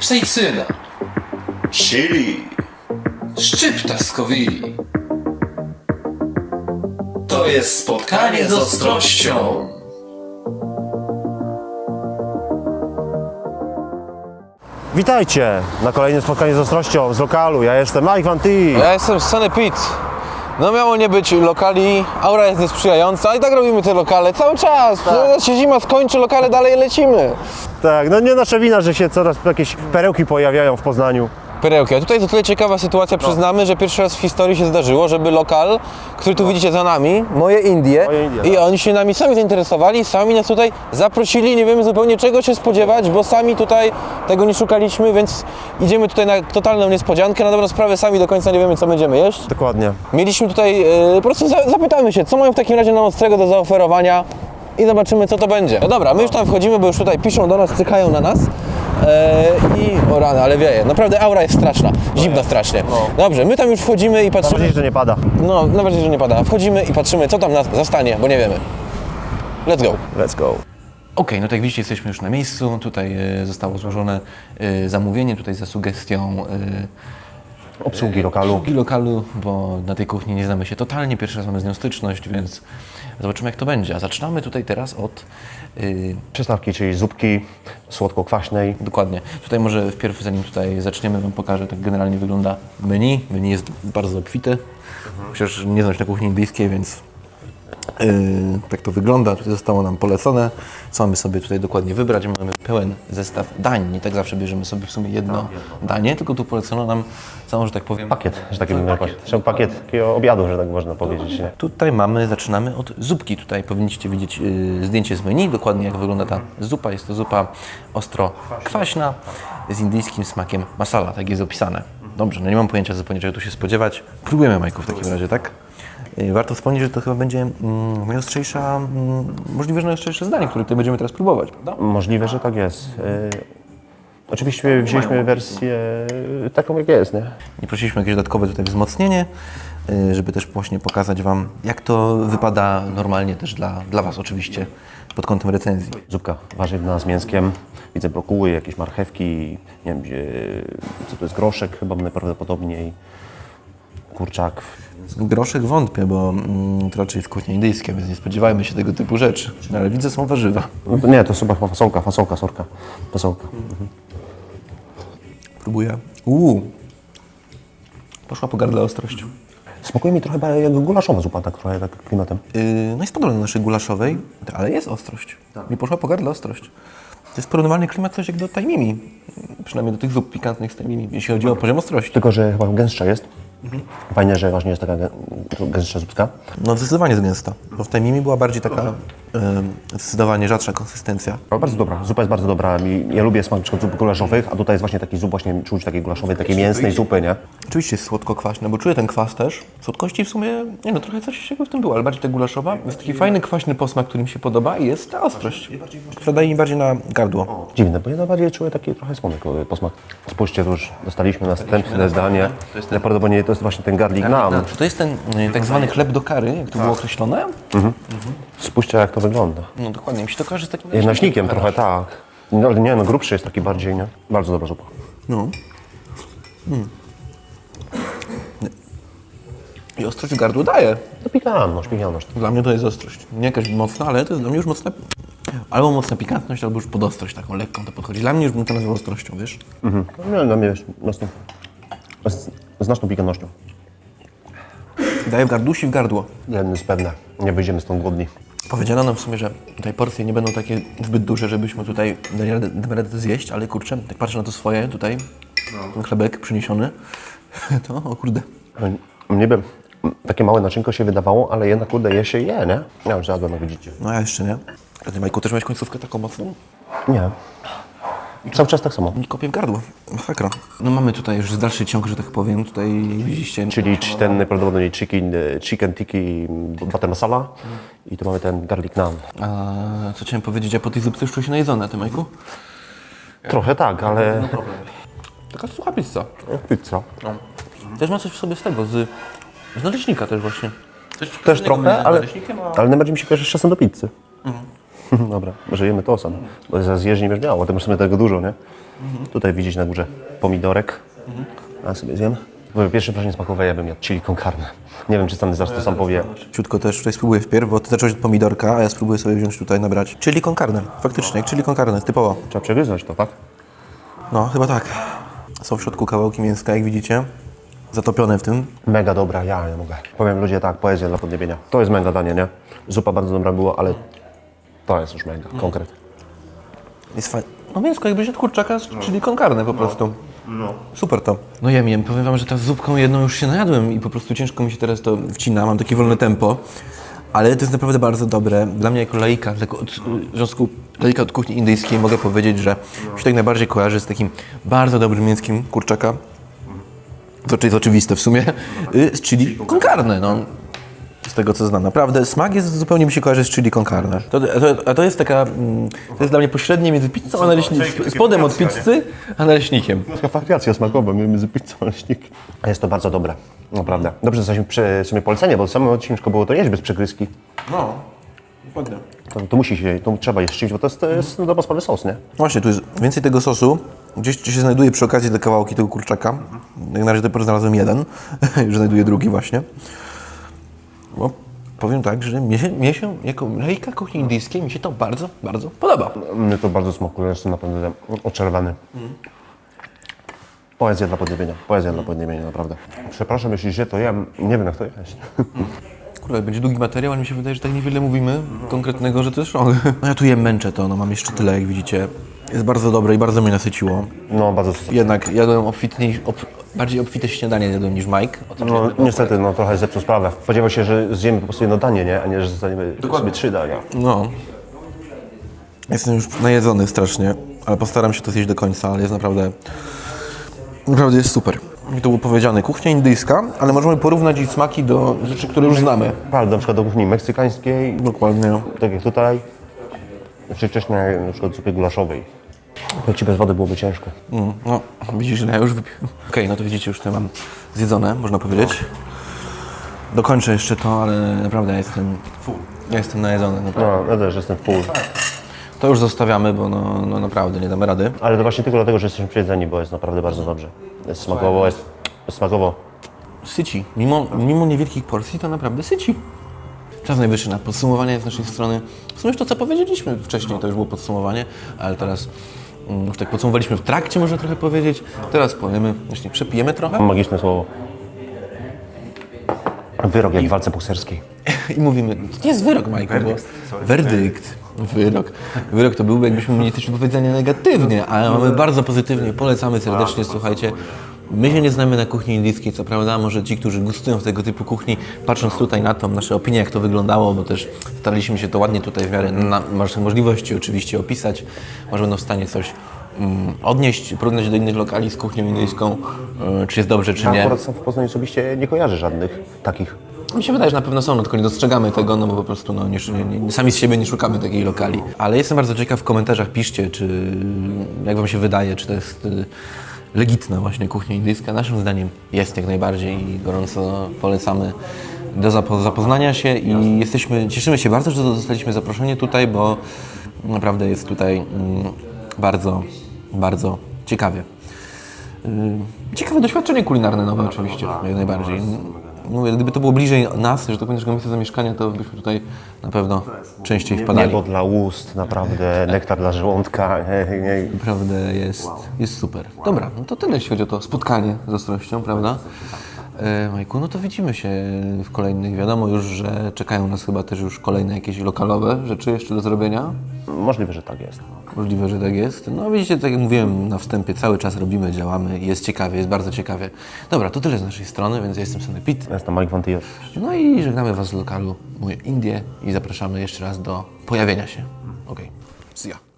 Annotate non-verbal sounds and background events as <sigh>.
Kapsaicyna. Chili. Szczypta z kowili. To jest spotkanie z ostrością. Witajcie na kolejnym spotkaniu z ostrością z lokalu. Ja jestem Mike Van T. Ja jestem z Sunny Pit. No miało nie być lokali, aura jest niesprzyjająca i tak robimy te lokale cały czas. Tak. się zima skończy, lokale dalej lecimy. Tak, no nie nasza wina, że się coraz jakieś perełki pojawiają w Poznaniu. Perełki, a tutaj jest o tyle ciekawa sytuacja, przyznamy, że pierwszy raz w historii się zdarzyło, żeby lokal, który tu widzicie za nami, moje Indie, Moje Indie, i tak. oni się nami sami zainteresowali, sami nas tutaj zaprosili, nie wiemy zupełnie czego się spodziewać, bo sami tutaj tego nie szukaliśmy, więc idziemy tutaj na totalną niespodziankę, na dobrą sprawę sami do końca nie wiemy co będziemy jeść. Dokładnie. Mieliśmy tutaj, e, po prostu za, zapytamy się, co mają w takim razie nam ostrego do zaoferowania i zobaczymy, co to będzie. No dobra, my już tam wchodzimy, bo już tutaj piszą do nas, cykają na nas. E, I o rany, ale wieje. Naprawdę aura jest straszna, zimno strasznie. Dobrze, my tam już wchodzimy i patrzymy. nadzieję, że nie pada. No, nawet że nie pada. Wchodzimy i patrzymy, co tam nas zastanie, bo nie wiemy. Let's go. Let's go. Okej, no tak jak widzicie, jesteśmy już na miejscu. Tutaj e, zostało złożone e, zamówienie, tutaj za sugestią e, Obsługi lokalu. obsługi lokalu, bo na tej kuchni nie znamy się totalnie, pierwszy raz mamy z nią styczność, więc zobaczymy jak to będzie. A zaczynamy tutaj teraz od, e, Przystawki, czyli zupki słodko-kwaśnej. dokładnie, tutaj może wpierw zanim tutaj zaczniemy Wam pokażę, tak generalnie wygląda menu. Menu jest bardzo obfite, chociaż nie znam się na kuchni indyjskiej, więc Yy, tak to wygląda. Tutaj zostało nam polecone, co mamy sobie tutaj dokładnie wybrać. Mamy pełen zestaw dań. Nie tak zawsze bierzemy sobie w sumie jedno danie, tylko tu polecono nam całą, że tak powiem, Pakiet, że tak powiem. Pakiet. pakiet takiego obiadu, że tak można powiedzieć. Nie? Tutaj mamy, zaczynamy od zupki. Tutaj powinniście widzieć yy, zdjęcie z menu, dokładnie jak wygląda ta zupa. Jest to zupa ostro kwaśna z indyjskim smakiem masala, tak jest opisane. Dobrze, no nie mam pojęcia zupełnie czego tu się spodziewać. Próbujemy Majku w takim razie, tak? Warto wspomnieć, że to chyba będzie mm, najostrzejsza, mm, możliwe, że najostrzejsze zdanie, które tutaj będziemy teraz próbować, prawda? Możliwe, że tak jest. Y, Oczywiście wzięliśmy wersję taką, jak jest, nie? I prosiliśmy jakieś dodatkowe tutaj wzmocnienie, yy, żeby też właśnie pokazać Wam, jak to wypada normalnie też dla, dla Was oczywiście, pod kątem recenzji. Zupka warzywna z mięskiem. Widzę brokuły, jakieś marchewki, nie wiem, gdzie- co to jest, groszek chyba najprawdopodobniej, kurczak. Groszek wątpię, bo mm, to raczej jest kuchnia indyjska, więc nie spodziewajmy się tego typu rzeczy. No, ale widzę, są warzywa. No to Nie, to chyba fasolka, fasolka, sorka, fasolka. Próbuję. Uuu. Poszła po gardle ostrość. Smakuje mi trochę jak gulaszowa zupa, tak trochę tak klimatem. Yy, no jest podobna do naszej gulaszowej, ale jest ostrość. Mi poszła po gardle ostrość. To jest porównywalny klimat coś jak do tajmimi. Przynajmniej do tych zup pikantnych z tajmimi, jeśli chodzi o poziom ostrości. Tylko, że chyba gęstsza jest. Fajnie, że właśnie jest taka gę- gęstsza zupka. No zdecydowanie jest gęsta. Bo w tajmimi była bardziej taka yy, zdecydowanie rzadsza konsystencja. Ale bardzo dobra, zupa jest bardzo dobra. Ja lubię smak zup gulaszowych, a tutaj jest właśnie taki zup, właśnie czuć takiej gulaszowej, takiej mięsnej zupy, nie? Oczywiście jest słodko-kwaśne, bo czuję ten kwas też. Słodkości w sumie, nie no, trochę coś jakby w tym było, ale bardziej ta gulaszowa. Jest taki fajny, kwaśny posmak, który mi się podoba i jest ta ostrość, która daje mi bardziej na gardło. Dziwne, bo ja najbardziej czuję taki trochę słonek e, posmak. Spójrzcie, tu już dostaliśmy następne zdanie. Najprawdopodobniej to jest właśnie ten garlic naan. Czy to jest ten y, tak zwany chleb do kary, jak to było określone? Spójrzcie, jak to wygląda. No dokładnie, mi się to kojarzy z takim... Jest naśnikiem trochę, tak. No, ale nie, no grubszy jest taki bardziej, nie? Bardzo dobra zupa. No. Mm. I ostrość w gardło daje. No pikantność, pikantność. Dla mnie to jest ostrość. Nie jakaś mocna, ale to jest dla mnie już mocna... Albo mocna pikantność, albo już pod ostrość taką lekką to podchodzi. Dla mnie już bym to nazwał ostrością, wiesz? Mhm. No, dla mnie jest mocno. Z znaczną pikantnością. Daje w gardusi w gardło. Jedno jest pewne, nie wyjdziemy stąd głodni. Powiedziano nam w sumie, że tutaj porcje nie będą takie zbyt duże, żebyśmy tutaj dali radę, radę to zjeść, ale kurczę, tak patrzę na to swoje tutaj, ten chlebek przyniesiony, <laughs> to o kurde. Nie wiem, takie małe naczynko się wydawało, ale jednak kurde je się je, nie? Ja już zjadłem, jak widzicie. No ja jeszcze nie. A ty Majku też miałeś końcówkę taką mocną? Nie. Cały czas tak samo. Kopie w gardło, masakra. No mamy tutaj już dalszy ciąg, że tak powiem, tutaj widzicie. Czyli ten najprawdopodobniej chicken, chicken tiki butter masala i tu mamy ten garlic naan. A co chciałem powiedzieć, a po tej zupce już czuję się najedzony, a ty Majku? Trochę tak, ale Taka sucha pizza. pizza. Też ma coś w sobie z tego, z, z naleśnika też właśnie. Coś Też trochę, ale, naleśnikiem, a- ale najbardziej mi się kojarzy z czasem do pizzy. <laughs> Dobra, może jemy to sam, bo zaraz jeść nie będziesz miał, a to w sumie tego dużo, nie? Tutaj widzieć na górze pomidorek, a sobie zjem. W pierwszym wrażeniu smakowe ja bym jadł chili con carne. Nie wiem, czy Stany zaraz to sam powie. Ciutko też tutaj spróbuję wpierw, bo ty zacząłeś od pomidorka, a ja spróbuję sobie wziąć tutaj, nabrać chili con carne. Faktycznie, jak chili con carne, typowo. Trzeba przegryzać to, tak? No, chyba tak. Są w środku kawałki mięska, jak widzicie. Zatopione w tym. Mega dobra, ja nie mogę. Powiem ludzie tak, poezja dla podniebienia. To jest mega danie, nie? Zupa bardzo dobra była, ale to jest już mega, konkret. Jest fajne. No mięsko jakbyś od kurczaka, czyli con carne po prostu. No. Super to. No jem, jem. Powiem wam, że teraz zupką jedną już się najadłem i po prostu ciężko mi się teraz to wcina. Mam takie wolne tempo. Ale to jest naprawdę bardzo dobre. Dla mnie jako laika, jako od, w związku laika od kuchni indyjskiej mogę powiedzieć, że się tak najbardziej kojarzy z takim bardzo dobrym mięskiem kurczaka. To jest oczywiste w sumie. y, Z chili con carne, no. Z tego co znam. Naprawdę smak jest zupełnie mi się kojarzy z chili con carne. To, to, a to jest taka, mm, to jest dla mnie pośrednie między pizzą a naleśnikiem. Spodem od pizzy, a naleśnikiem. Taka wariacja smakowa między pizzą a leśnikiem. Jest to bardzo dobre, naprawdę. Dobrze, że jesteśmy przy sobie polecenie, bo samo ciężko było to jeść bez przegryzki. No, dokładnie. To, to musi się, to trzeba jeść czymś, bo to jest, to jest no, dobra sprawy sos, nie? Właśnie, tu jest więcej tego sosu. Gdzieś tu się znajduje przy okazji te kawałki tego kurczaka. Jak na razie dopiero znalazłem jeden. <laughs> Już znajduję drugi właśnie. Bo powiem tak, że mnie się, mnie się jako lejka kuchni indyjskiej mi się to bardzo, bardzo podoba. Mnie to bardzo smakuje, jestem naprawdę oczerwany. Poezja dla podniebienia, poezja dla podniebienia, naprawdę. Przepraszam, jeśli źle to jem, nie wiem jak to jeść. Kurde, będzie długi materiał, ale mi się wydaje, że tak niewiele mówimy konkretnego, że to jest szok. No ja tu je męczę to, no mam jeszcze tyle, jak widzicie. Jest bardzo dobre i bardzo mnie nasyciło. No, bardzo sos. Jednak jadłem obfitniej, ob, bardziej obfite śniadanie jadłem niż Mike. O tym No, niestety, no trochę zepsuł sprawę. Spodziewał się, że zjemy po prostu jedno danie, nie? A nie, że zostaniemy sobie trzy dania. No. Jestem już najedzony strasznie, ale postaram się to zjeść do końca, ale jest naprawdę... Naprawdę jest super. Mi to było powiedziane, kuchnia indyjska, ale możemy porównać jej smaki do rzeczy, które już znamy. Ale na przykład do kuchni meksykańskiej, Dokładnie. tak jak tutaj, czy wcześniej na przykład zupy gulaszowej. Jak ci bez wody byłoby ciężko. Mm, no, widzisz, że ja już wypiłem. Okej, no to widzicie, już to mam zjedzone, można powiedzieć. Dokończę jeszcze to, ale naprawdę ja jestem... Ja jestem najedzony, naprawdę. No, ja też jestem full. To już zostawiamy, bo no, no naprawdę nie damy rady. Ale to właśnie tylko dlatego, że jesteśmy przyjedzeni, bo jest naprawdę bardzo dobrze. Jest smakowo, jest, jest smakowo. syci. Mimo, mimo niewielkich porcji to naprawdę syci. Czas najwyższy na podsumowanie z naszej strony. W sumie już to, co powiedzieliśmy wcześniej, to już było podsumowanie, ale teraz już tak podsumowaliśmy w trakcie, można trochę powiedzieć. Teraz powiemy, właśnie przepijemy trochę Magiczne słowo. Wyrok jak w walce bokserskiej. <laughs> i mówimy, to nie jest wyrok, Majku, bo werdykt. Wyrok. Wyrok to byłby, jakbyśmy mieli coś do powiedzenia negatywnie, ale mamy bardzo pozytywnie. Polecamy serdecznie, słuchajcie. My się nie znamy na kuchni indyjskiej, co prawda, może ci, którzy gustują w tego typu kuchni, patrząc tutaj na to, nasze opinie, jak to wyglądało, bo też staraliśmy się to ładnie tutaj w miarę na możliwości oczywiście opisać, może będą w stanie coś mm, odnieść, porównać do innych lokali z kuchnią indyjską, y, czy jest dobrze, czy Ja nie. akurat sam w Poznaniu osobiście nie kojarzę żadnych takich. Mi się wydaje, że na pewno są, no tylko nie dostrzegamy tego, no bo po prostu no, nie, nie, nie, sami z siebie nie szukamy takiej lokali. Ale jestem bardzo ciekaw, w komentarzach piszcie, czy jak Wam się wydaje, czy to jest y, legitna właśnie kuchnia indyjska. Naszym zdaniem jest jak najbardziej i gorąco polecamy do zapo- zapoznania się i jesteśmy, cieszymy się bardzo, że zostaliśmy zaproszeni tutaj, bo naprawdę jest tutaj mm, bardzo, bardzo ciekawie. Yy, Ciekawe doświadczenie kulinarne nowe oczywiście, jak najbardziej. Mówię, gdyby to było bliżej nas, że tak powiem, naszego miejsca zamieszkania, to byśmy tutaj na pewno częściej wpadali. Niebo dla ust, naprawdę, <laughs> nektar dla żołądka. Naprawdę jest, jest super. Dobra, no to tyle jeśli chodzi o to spotkanie z ostrością, prawda? E, Majku, no to widzimy się w kolejnych. Wiadomo już, że czekają nas chyba też już kolejne jakieś lokalowe rzeczy jeszcze do zrobienia. Możliwe, że tak jest. Możliwe, że tak jest. No widzicie, tak jak mówiłem na wstępie, cały czas robimy, działamy, jest ciekawie, jest bardzo ciekawie. Dobra, to tyle z naszej strony, więc ja jestem Sony Pit. Ja Jestem Mike Vantillot. No i żegnamy Was z lokalu Moje Indie i zapraszamy jeszcze raz do pojawienia się. Okej, okay. see ya.